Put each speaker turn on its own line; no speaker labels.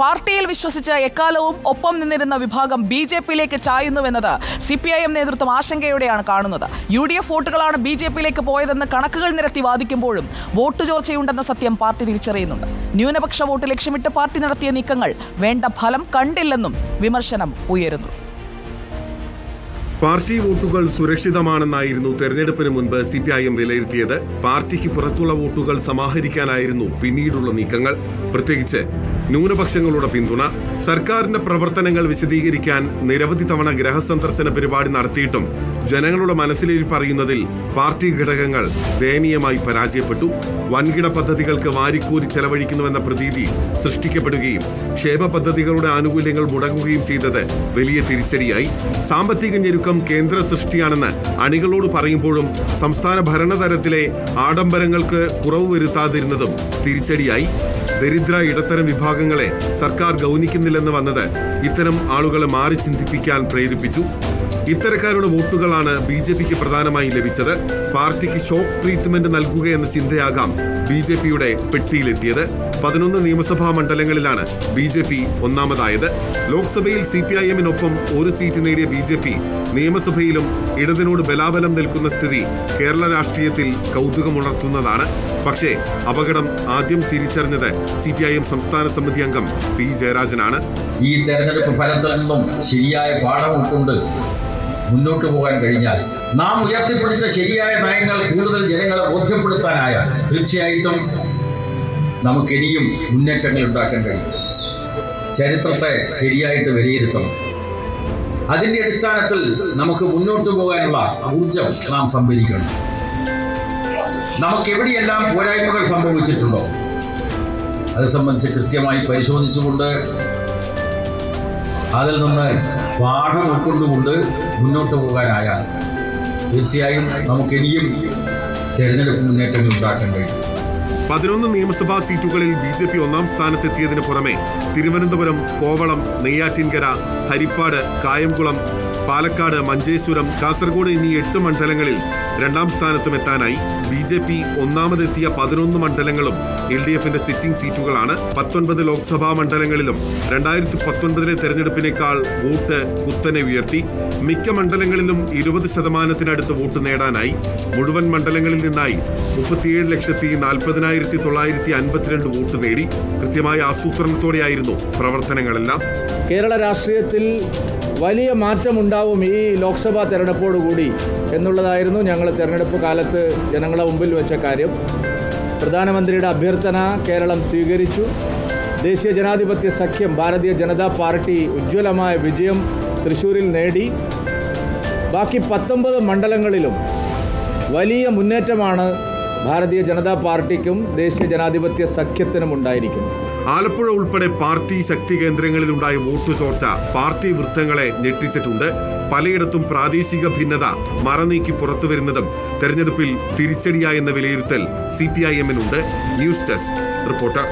പാർട്ടിയിൽ വിശ്വസിച്ച് എക്കാലവും ഒപ്പം നിന്നിരുന്ന വിഭാഗം ബി ജെ പിയിലേക്ക് ചായുന്നുവെന്നത് സി പി ഐ എം നേതൃത്വം ആശങ്കയോടെയാണ് കാണുന്നത്. യു ഡി എഫ് വോട്ടുകളാണ് ബി ജെ പിയിലേക്ക് പോയതെന്ന് കണക്കുകൾ നിരത്തി വാദിക്കുമ്പോഴും വോട്ട് ചോർച്ചയുണ്ടെന്ന സത്യം പാർട്ടി തിരിച്ചറിയുന്നുണ്ട്. ന്യൂനപക്ഷ വോട്ട് ലക്ഷ്യമിട്ട് പാർട്ടി നടത്തിയ നീക്കങ്ങൾ വേണ്ട ഫലം കണ്ടില്ലെന്നും വിമർശനം ഉയരുന്നു.
പാർട്ടി വോട്ടുകൾ സുരക്ഷിതമാണെന്നായിരുന്നു തെരഞ്ഞെടുപ്പിന് മുൻപ് സി പി ഐ എം വിലയിരുത്തിയത്. പാർട്ടിക്ക് പുറത്തുള്ള വോട്ടുകൾ സമാഹരിക്കാനായിരുന്നു പിന്നീടുള്ള നീക്കങ്ങൾ. പ്രത്യേകിച്ച് ന്യൂനപക്ഷങ്ങളുടെ പിന്തുണ സർക്കാരിന്റെ പ്രവർത്തനങ്ങൾ വിശദീകരിക്കാൻ നിരവധി തവണ ഗ്രഹസന്ദർശന പരിപാടി നടത്തിയിട്ടും ജനങ്ങളുടെ മനസ്സിലേക്ക് പറയുന്നതിൽ പാർട്ടി ഘടകങ്ങൾ ദയനീയമായി പരാജയപ്പെട്ടു. വൻകിട പദ്ധതികൾക്ക് വാരിക്കോരി ചെലവഴിക്കുന്നുവെന്ന പ്രതീതി സൃഷ്ടിക്കപ്പെടുകയും ക്ഷേമ പദ്ധതികളുടെ ആനുകൂല്യങ്ങൾ മുടങ്ങുകയും ചെയ്തത് വലിയ തിരിച്ചടിയായി. സാമ്പത്തിക ഞെരുക്കം കേന്ദ്ര സൃഷ്ടിയാണെന്ന് അണികളോട് പറയുമ്പോഴും സംസ്ഥാന ഭരണതലത്തിലെ ആഡംബരങ്ങൾക്ക് കുറവ് വരുത്താതിരുന്നതും തിരിച്ചടിയായി. ദരിദ്ര ഇടത്തരം വിഭാഗങ്ങളെ സർക്കാർ ഗൗനിക്കുന്നില്ലെന്ന് വന്നത് ഇത്തരം ആളുകളെ മാറി ചിന്തിപ്പിക്കാൻ പ്രേരിപ്പിച്ചു. ഇത്തരക്കാരുടെ വോട്ടുകളാണ് ബി ജെ പിക്ക് പ്രധാനമായും ലഭിച്ചത്. പാർട്ടിക്ക് ഷോക്ക് ട്രീറ്റ്മെന്റ് നൽകുക എന്ന ചിന്തയാകാം ബി ജെ പിയുടെ പെട്ടിയിലെത്തിയത്. പതിനൊന്ന് നിയമസഭാ മണ്ഡലങ്ങളിലാണ് ബി ജെ പി ഒന്നാമതായത്. ലോക്സഭയിൽ സി പി ഐ എമ്മിനൊപ്പം ഒരു സീറ്റ് നേടിയ ബി ജെ പി നിയമസഭയിലും ഇടതിനോട് ബലാബലം നിൽക്കുന്ന സ്ഥിതി കേരള രാഷ്ട്രീയത്തിൽ കൗതുകമുണർത്തുന്നതാണ്. പക്ഷേ അപകടം ആദ്യം തിരിച്ചറിഞ്ഞത് സി പി ഐ എം സംസ്ഥാന സമിതി അംഗം പി ജയരാജനാണ്.
ഈ തെരഞ്ഞെടുപ്പ് ഫലത്തിൽ നിന്നും ശരിയായ പാഠം ഉൾക്കൊണ്ട് മുന്നോട്ട് പോകാൻ കഴിഞ്ഞാൽ നാം ഉയർത്തിപ്പിടിച്ച ശരിയായ നയങ്ങൾ കൂടുതൽ ജനങ്ങളെ ബോധ്യപ്പെടുത്താനായാൽ തീർച്ചയായിട്ടും നമുക്കിനിയും മുന്നേറ്റങ്ങൾ ഉണ്ടാക്കാൻ കഴിയും. ചരിത്രത്തെ ശരിയായിട്ട് വിലയിരുത്തണം. അതിന്റെ അടിസ്ഥാനത്തിൽ നമുക്ക് മുന്നോട്ട് പോകാനുള്ള ഊർജം നാം സംഭരിക്കണം. നമുക്ക് എവിടെയെല്ലാം പോരായ്മകൾ സംഭവിച്ചിട്ടുണ്ടോ? അത് സംബന്ധിച്ച് കൃത്യമായി പരിശോധിച്ചുകൊണ്ട് അതിൽ നിന്ന് പാഠം ഉൾക്കൊണ്ടുകൊണ്ട് മുന്നോട്ട് പോകാനായാൽ തീർച്ചയായും നമുക്ക് ഇനിയും തെരഞ്ഞെടുപ്പ് മുന്നേറ്റങ്ങൾ ഉണ്ടാക്കാൻ കഴിയും.
പതിനൊന്ന് നിയമസഭാ സീറ്റുകളിൽ ബി ജെ പി ഒന്നാം സ്ഥാനത്തെത്തിയതിനു പുറമെ തിരുവനന്തപുരം കോവളം നെയ്യാറ്റിൻകര ഹരിപ്പാട് കായംകുളം പാലക്കാട് മഞ്ചേശ്വരം കാസർഗോഡ് എന്നീ എട്ട് മണ്ഡലങ്ങളിൽ രണ്ടാം സ്ഥാനത്തും എത്താനായി ബി ജെ പി ഒന്നാമതെത്തിയ പതിനൊന്ന് മണ്ഡലങ്ങളും എൽ ഡി എഫിന്റെ സിറ്റിംഗ് സീറ്റുകളാണ്. പത്തൊൻപത് ലോക്സഭാ മണ്ഡലങ്ങളിലും രണ്ടായിരത്തി പത്തൊൻപതിലെ തെരഞ്ഞെടുപ്പിനേക്കാൾ വോട്ട് കുത്തനെ ഉയർത്തി. മിക്ക മണ്ഡലങ്ങളിലും ഇരുപത് ശതമാനത്തിനടുത്ത് വോട്ട് നേടാനായി. മുഴുവൻ മണ്ഡലങ്ങളിൽ നിന്നായി മുപ്പത്തിയേഴ് ലക്ഷത്തി നാൽപ്പതിനായിരത്തി തൊള്ളായിരത്തി അൻപത്തിരണ്ട് വോട്ട് നേടി. കൃത്യമായ ആസൂത്രണത്തോടെയായിരുന്നു പ്രവർത്തനങ്ങളെല്ലാം.
കേരള രാഷ്ട്രീയത്തിൽ വലിയ മാറ്റമുണ്ടാവും ഈ ലോക്സഭാ തെരഞ്ഞെടുപ്പോടുകൂടി എന്നുള്ളതായിരുന്നു ഞങ്ങൾ തെരഞ്ഞെടുപ്പ് കാലത്ത് ജനങ്ങളെ മുമ്പിൽ വെച്ച കാര്യം. പ്രധാനമന്ത്രിയുടെ അഭ്യർത്ഥന കേരളം സ്വീകരിച്ചു. ദേശീയ ജനാധിപത്യ സഖ്യം ഭാരതീയ ജനതാ പാർട്ടി ഉജ്ജ്വലമായ വിജയം തൃശ്ശൂരിൽ നേടി. ബാക്കി പത്തൊമ്പത് മണ്ഡലങ്ങളിലും വലിയ മുന്നേറ്റമാണ് ഭാരതീയ ജനതാ പാർട്ടിക്കും ദേശീയ ജനാധിപത്യ സഖ്യത്തിനും ഉണ്ടായിരിക്കും.
ആലപ്പുഴ ഉൾപ്പെടെ പാർട്ടി ശക്തി കേന്ദ്രങ്ങളിലുണ്ടായ വോട്ടു ചോർച്ച പാർട്ടി വൃത്തങ്ങളെ ഞെട്ടിച്ചിട്ടുണ്ട്. പലയിടത്തും പ്രാദേശിക ഭിന്നത മറനീക്കി പുറത്തുവരുന്നതും തെരഞ്ഞെടുപ്പിൽ തിരിച്ചടിയായെന്ന വിലയിരുത്തൽ C P I എമ്മിനുണ്ട്. News desk reporter.